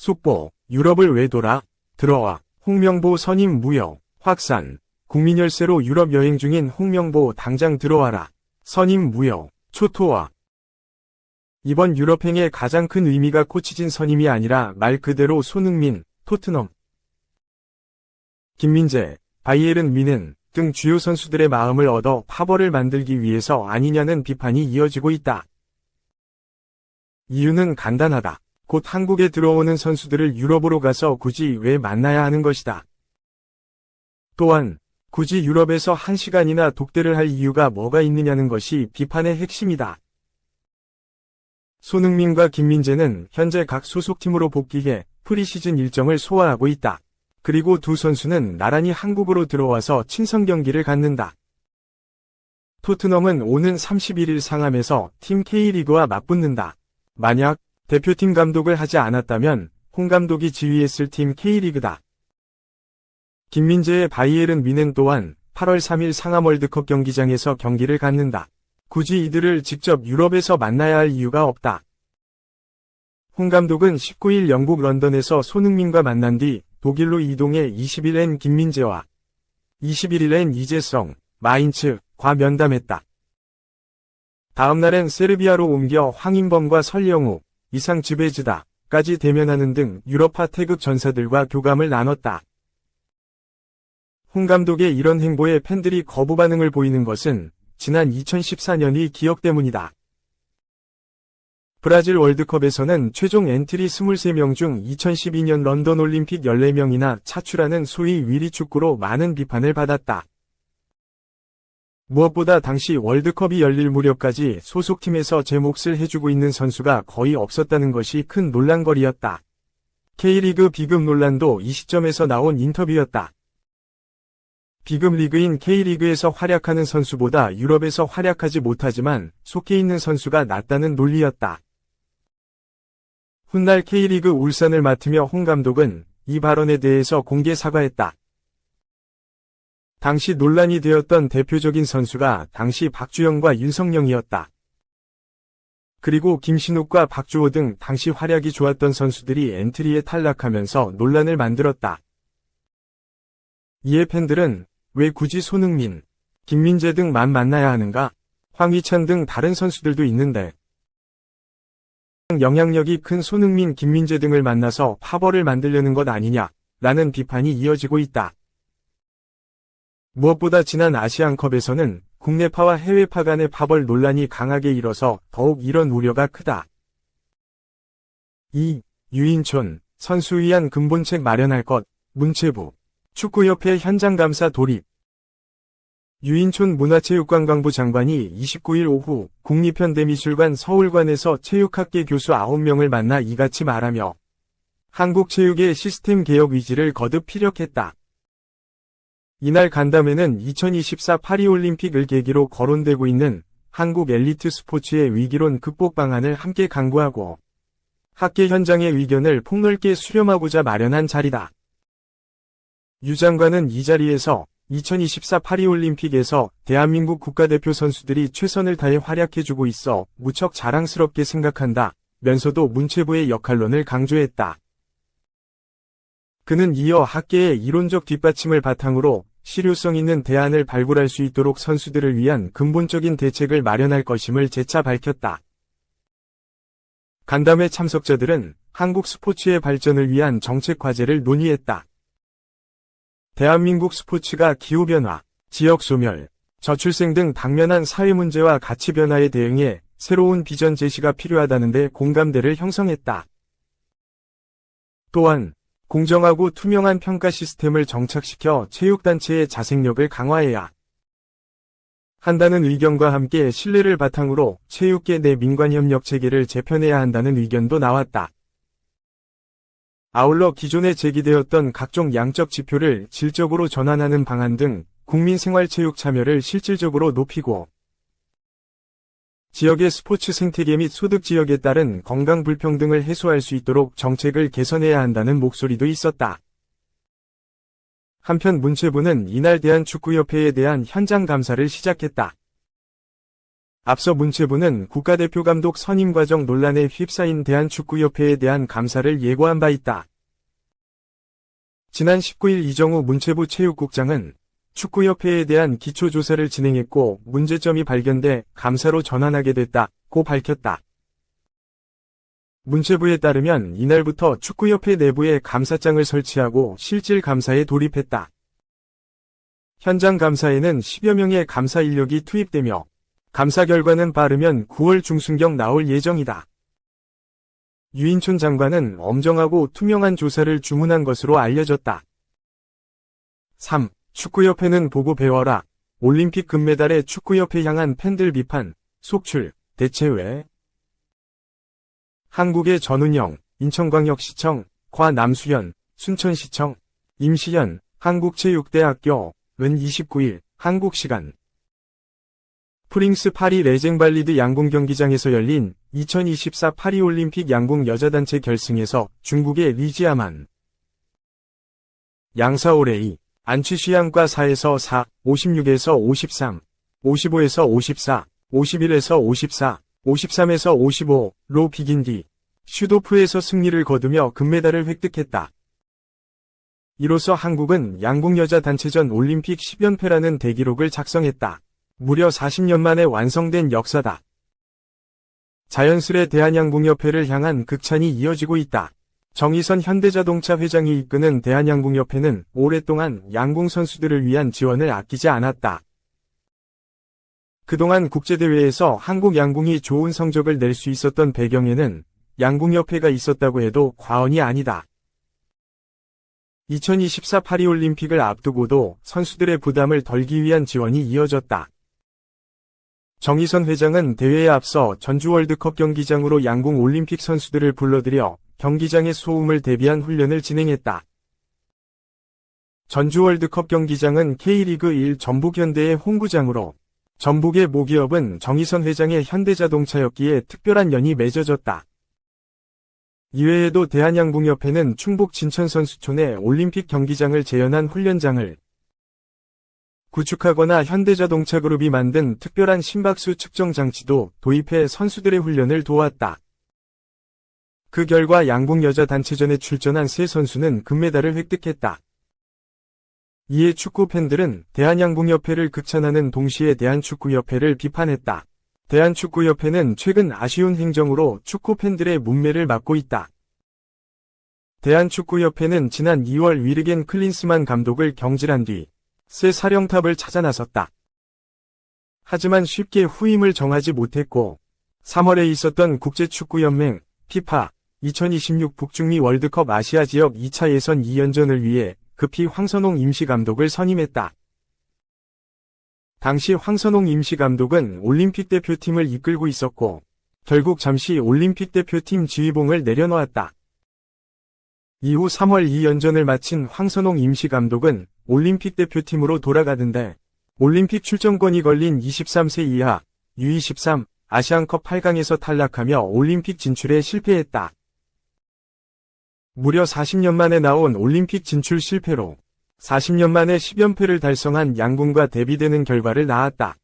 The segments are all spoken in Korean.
속보, 유럽을 외돌아, 들어와, 홍명보 선임 무역, 확산, 국민열세로 유럽 여행 중인 홍명보 당장 들어와라. 선임 무역, 초토화. 이번 유럽행의 가장 큰 의미가 코치진 선임이 아니라 말 그대로 손흥민, 토트넘. 김민재, 바이에른 미는 등 주요 선수들의 마음을 얻어 파벌을 만들기 위해서 아니냐는 비판이 이어지고 있다. 이유는 간단하다. 곧 한국에 들어오는 선수들을 유럽으로 가서 굳이 왜 만나야 하는 것이다. 또한 굳이 유럽에서 한 시간이나 독대를 할 이유가 뭐가 있느냐는 것이 비판의 핵심이다. 손흥민과 김민재는 현재 각 소속팀으로 복귀해 프리시즌 일정을 소화하고 있다. 그리고 두 선수는 나란히 한국으로 들어와서 친선 경기를 갖는다. 토트넘은 오는 31일 상암에서 팀 K리그와 맞붙는다. 만약 대표팀 감독을 하지 않았다면 홍 감독이 지휘했을 팀 K리그다. 김민재의 바이에른 미넨 또한 8월 3일 상암 월드컵 경기장에서 경기를 갖는다. 굳이 이들을 직접 유럽에서 만나야 할 이유가 없다. 홍 감독은 19일 영국 런던에서 손흥민과 만난 뒤 독일로 이동해 20일엔 김민재와 21일엔 이재성, 마인츠, 과 면담했다. 다음 날엔 세르비아로 옮겨 황인범과 설영우, 이상 지베즈다까지 대면하는 등 유럽파 태극 전사들과 교감을 나눴다. 홍 감독의 이런 행보에 팬들이 거부 반응을 보이는 것은 지난 2014년이 기억 때문이다. 브라질 월드컵에서는 최종 엔트리 23명 중 2012년 런던 올림픽 14명이나 차출하는 소위 위리 축구로 많은 비판을 받았다. 무엇보다 당시 월드컵이 열릴 무렵까지 소속팀에서 제 몫을 해주고 있는 선수가 거의 없었다는 것이 큰 논란거리였다. K리그 비급 논란도 이 시점에서 나온 인터뷰였다. 비급 리그인 K리그에서 활약하는 선수보다 유럽에서 활약하지 못하지만 속해 있는 선수가 낫다는 논리였다. 훗날 K리그 울산을 맡으며 홍 감독은 이 발언에 대해서 공개 사과했다. 당시 논란이 되었던 대표적인 선수가 당시 박주영과 윤성영이었다. 그리고 김신욱과 박주호 등 당시 활약이 좋았던 선수들이 엔트리에 탈락하면서 논란을 만들었다. 이에 팬들은 왜 굳이 손흥민, 김민재 등만 만나야 하는가? 황희찬 등 다른 선수들도 있는데 영향력이 큰 손흥민, 김민재 등을 만나서 파벌을 만들려는 것 아니냐? 라는 비판이 이어지고 있다. 무엇보다 지난 아시안컵에서는 국내파와 해외파 간의 파벌 논란이 강하게 일어서 더욱 이런 우려가 크다. 2. 유인촌, 선수 위한 근본책 마련할 것, 문체부, 축구협회 현장감사 돌입. 유인촌 문화체육관광부 장관이 29일 오후 국립현대미술관 서울관에서 체육학계 교수 9명을 만나 이같이 말하며 한국 체육의 시스템 개혁 의지를 거듭 피력했다. 이날 간담회는 2024 파리올림픽을 계기로 거론되고 있는 한국 엘리트 스포츠의 위기론 극복 방안을 함께 강구하고 학계 현장의 의견을 폭넓게 수렴하고자 마련한 자리다. 유 장관은 이 자리에서 2024 파리올림픽에서 대한민국 국가대표 선수들이 최선을 다해 활약해주고 있어 무척 자랑스럽게 생각한다. 면서도 문체부의 역할론을 강조했다. 그는 이어 학계의 이론적 뒷받침을 바탕으로 실효성 있는 대안을 발굴할 수 있도록 선수들을 위한 근본적인 대책을 마련할 것임을 재차 밝혔다. 간담회 참석자들은 한국 스포츠의 발전을 위한 정책 과제를 논의했다. 대한민국 스포츠가 기후변화, 지역소멸, 저출생 등 당면한 사회 문제와 가치 변화에 대응해 새로운 비전 제시가 필요하다는데 공감대를 형성했다. 또한 공정하고 투명한 평가 시스템을 정착시켜 체육단체의 자생력을 강화해야 한다는 의견과 함께 신뢰를 바탕으로 체육계 내 민관협력 체계를 재편해야 한다는 의견도 나왔다. 아울러 기존에 제기되었던 각종 양적 지표를 질적으로 전환하는 방안 등 국민 생활 체육 참여를 실질적으로 높이고 지역의 스포츠 생태계 및 소득 지역에 따른 건강 불평등을 해소할 수 있도록 정책을 개선해야 한다는 목소리도 있었다. 한편 문체부는 이날 대한축구협회에 대한 현장 감사를 시작했다. 앞서 문체부는 국가대표 감독 선임 과정 논란에 휩싸인 대한축구협회에 대한 감사를 예고한 바 있다. 지난 19일 이정우 문체부 체육국장은 축구협회에 대한 기초조사를 진행했고 문제점이 발견돼 감사로 전환하게 됐다고 밝혔다. 문체부에 따르면 이날부터 축구협회 내부에 감사장을 설치하고 실질 감사에 돌입했다. 현장 감사에는 10여 명의 감사 인력이 투입되며 감사 결과는 빠르면 9월 중순경 나올 예정이다. 유인촌 장관은 엄정하고 투명한 조사를 주문한 것으로 알려졌다. 3. 축구협회는 보고 배워라. 올림픽 금메달의 축구협회 향한 팬들 비판, 속출, 대체 왜? 한국의 전운영, 인천광역시청, 과 남수현, 순천시청, 임시현, 한국체육대학교, 은 29일, 한국시간. 프링스 파리 레쟁발리드 양궁 경기장에서 열린 2024 파리올림픽 양궁 여자단체 결승에서 중국의 리지아만 양사오레이 안취시양과 4에서 4, 56에서 53, 55에서 54, 51에서 54, 53에서 55로 비긴 뒤 슈도프에서 승리를 거두며 금메달을 획득했다. 이로써 한국은 양궁 여자 단체전 올림픽 10연패라는 대기록을 작성했다. 무려 40년 만에 완성된 역사다. 자연스레 대한양궁협회를 향한 극찬이 이어지고 있다. 정의선 현대자동차 회장이 이끄는 대한양궁협회는 오랫동안 양궁 선수들을 위한 지원을 아끼지 않았다. 그동안 국제대회에서 한국 양궁이 좋은 성적을 낼 수 있었던 배경에는 양궁협회가 있었다고 해도 과언이 아니다. 2024 파리올림픽을 앞두고도 선수들의 부담을 덜기 위한 지원이 이어졌다. 정의선 회장은 대회에 앞서 전주 월드컵 경기장으로 양궁 올림픽 선수들을 불러들여 경기장의 소음을 대비한 훈련을 진행했다. 전주 월드컵 경기장은 K리그 1 전북현대의 홍구장으로 전북의 모기업은 정의선 회장의 현대자동차였기에 특별한 연이 맺어졌다. 이외에도 대한양궁협회는 충북 진천선수촌에 올림픽 경기장을 재현한 훈련장을 구축하거나 현대자동차그룹이 만든 특별한 심박수 측정 장치도 도입해 선수들의 훈련을 도왔다. 그 결과 양궁 여자 단체전에 출전한 세 선수는 금메달을 획득했다. 이에 축구 팬들은 대한양궁협회를 극찬하는 동시에 대한축구협회를 비판했다. 대한축구협회는 최근 아쉬운 행정으로 축구 팬들의 문매를 막고 있다. 대한축구협회는 지난 2월 위르겐 클린스만 감독을 경질한 뒤 새 사령탑을 찾아 나섰다. 하지만 쉽게 후임을 정하지 못했고 3월에 있었던 국제축구연맹 피파 2026 북중미 월드컵 아시아 지역 2차 예선 2연전을 위해 급히 황선홍 임시감독을 선임했다. 당시 황선홍 임시감독은 올림픽 대표팀을 이끌고 있었고 결국 잠시 올림픽 대표팀 지휘봉을 내려놓았다. 이후 3월 2연전을 마친 황선홍 임시감독은 올림픽 대표팀으로 돌아가는데 올림픽 출전권이 걸린 23세 이하 U23 아시안컵 8강에서 탈락하며 올림픽 진출에 실패했다. 무려 40년 만에 나온 올림픽 진출 실패로 40년 만에 10연패를 달성한 양궁과 대비되는 결과를 낳았다.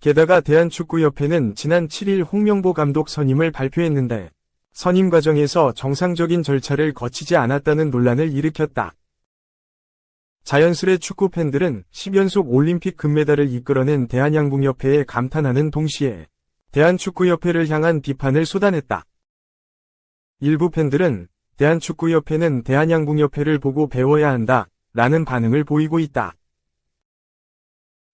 게다가 대한축구협회는 지난 7일 홍명보 감독 선임을 발표했는데 선임 과정에서 정상적인 절차를 거치지 않았다는 논란을 일으켰다. 자연스레 축구 팬들은 10연속 올림픽 금메달을 이끌어낸 대한양궁협회에 감탄하는 동시에 대한축구협회를 향한 비판을 쏟아냈다. 일부 팬들은 대한축구협회는 대한양궁협회를 보고 배워야 한다 라는 반응을 보이고 있다.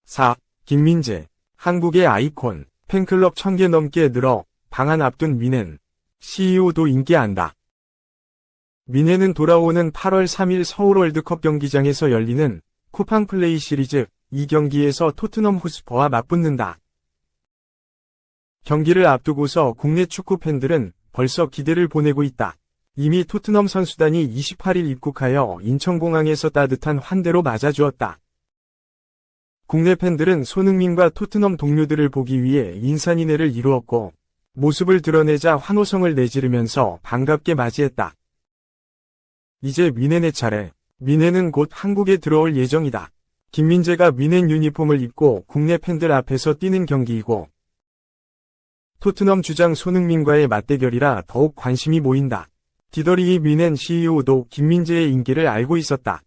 4. 김민재 한국의 아이콘 팬클럽 1000개 넘게 늘어 방한 앞둔 민엔 CEO도 인기한다. 민해는 돌아오는 8월 3일 서울 월드컵 경기장에서 열리는 쿠팡 플레이 시리즈 2경기에서 토트넘 호스퍼와 맞붙는다. 경기를 앞두고서 국내 축구 팬들은 벌써 기대를 보내고 있다. 이미 토트넘 선수단이 28일 입국하여 인천공항에서 따뜻한 환대로 맞아주었다. 국내 팬들은 손흥민과 토트넘 동료들을 보기 위해 인산인해를 이루었고 모습을 드러내자 환호성을 내지르면서 반갑게 맞이했다. 이제 민혜네 차례. 민혜는 곧 한국에 들어올 예정이다. 김민재가 미넨 유니폼을 입고 국내 팬들 앞에서 뛰는 경기이고 토트넘 주장 손흥민과의 맞대결이라 더욱 관심이 모인다. 디더리 미넨 CEO도 김민재의 인기를 알고 있었다.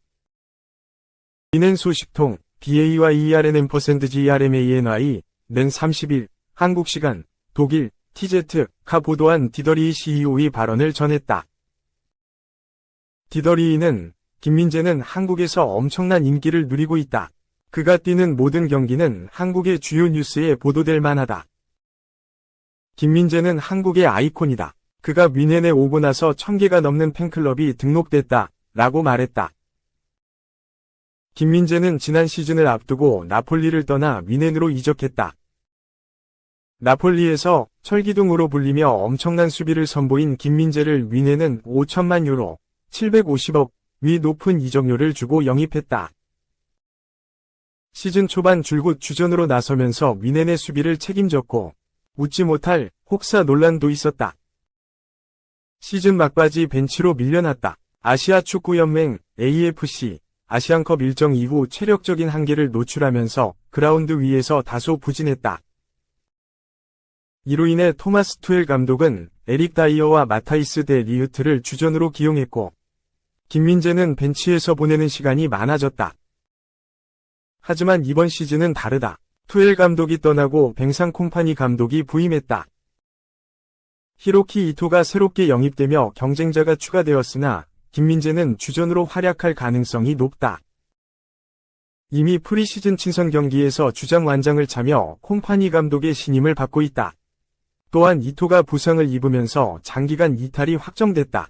미넨 소식통 BA와 ERN%GRMANY 는 30일 한국 시간 독일 TZ가 보도한 디더리 CEO의 발언을 전했다. 디더리는 김민재는 한국에서 엄청난 인기를 누리고 있다. 그가 뛰는 모든 경기는 한국의 주요 뉴스에 보도될 만하다. 김민재는 한국의 아이콘이다. 그가 미넨에 오고 나서 1000개가 넘는 팬클럽이 등록됐다. 라고 말했다. 김민재는 지난 시즌을 앞두고 나폴리를 떠나 미넨으로 이적했다. 나폴리에서 철기둥으로 불리며 엄청난 수비를 선보인 김민재를 미넨은 5천만 유로, 750억 위 높은 이적료를 주고 영입했다. 시즌 초반 줄곧 주전으로 나서면서 미넨의 수비를 책임졌고 웃지 못할 혹사 논란도 있었다. 시즌 막바지 벤치로 밀려났다. 아시아 축구연맹 AFC 아시안컵 일정 이후 체력적인 한계를 노출하면서 그라운드 위에서 다소 부진했다. 이로 인해 토마스 투엘 감독은 에릭 다이어와 마타이스 데 리흐트를 주전으로 기용했고 김민재는 벤치에서 보내는 시간이 많아졌다. 하지만 이번 시즌은 다르다. 투엘 감독이 떠나고 뱅상 콤파니 감독이 부임했다. 히로키 이토가 새롭게 영입되며 경쟁자가 추가되었으나 김민재는 주전으로 활약할 가능성이 높다. 이미 프리시즌 친선 경기에서 주장 완장을 차며 콤파니 감독의 신임을 받고 있다. 또한 이토가 부상을 입으면서 장기간 이탈이 확정됐다.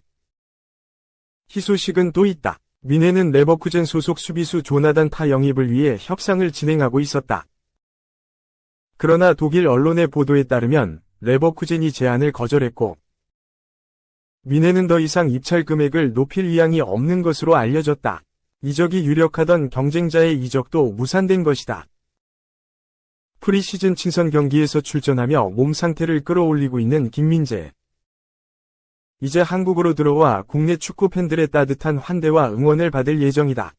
희소식은 또 있다. 미네는 레버쿠젠 소속 수비수 조나단 타 영입을 위해 협상을 진행하고 있었다. 그러나 독일 언론의 보도에 따르면 레버쿠젠이 제안을 거절했고 미네는 더 이상 입찰 금액을 높일 의향이 없는 것으로 알려졌다. 이적이 유력하던 경쟁자의 이적도 무산된 것이다. 프리시즌 친선 경기에서 출전하며 몸 상태를 끌어올리고 있는 김민재. 이제 한국으로 들어와 국내 축구 팬들의 따뜻한 환대와 응원을 받을 예정이다.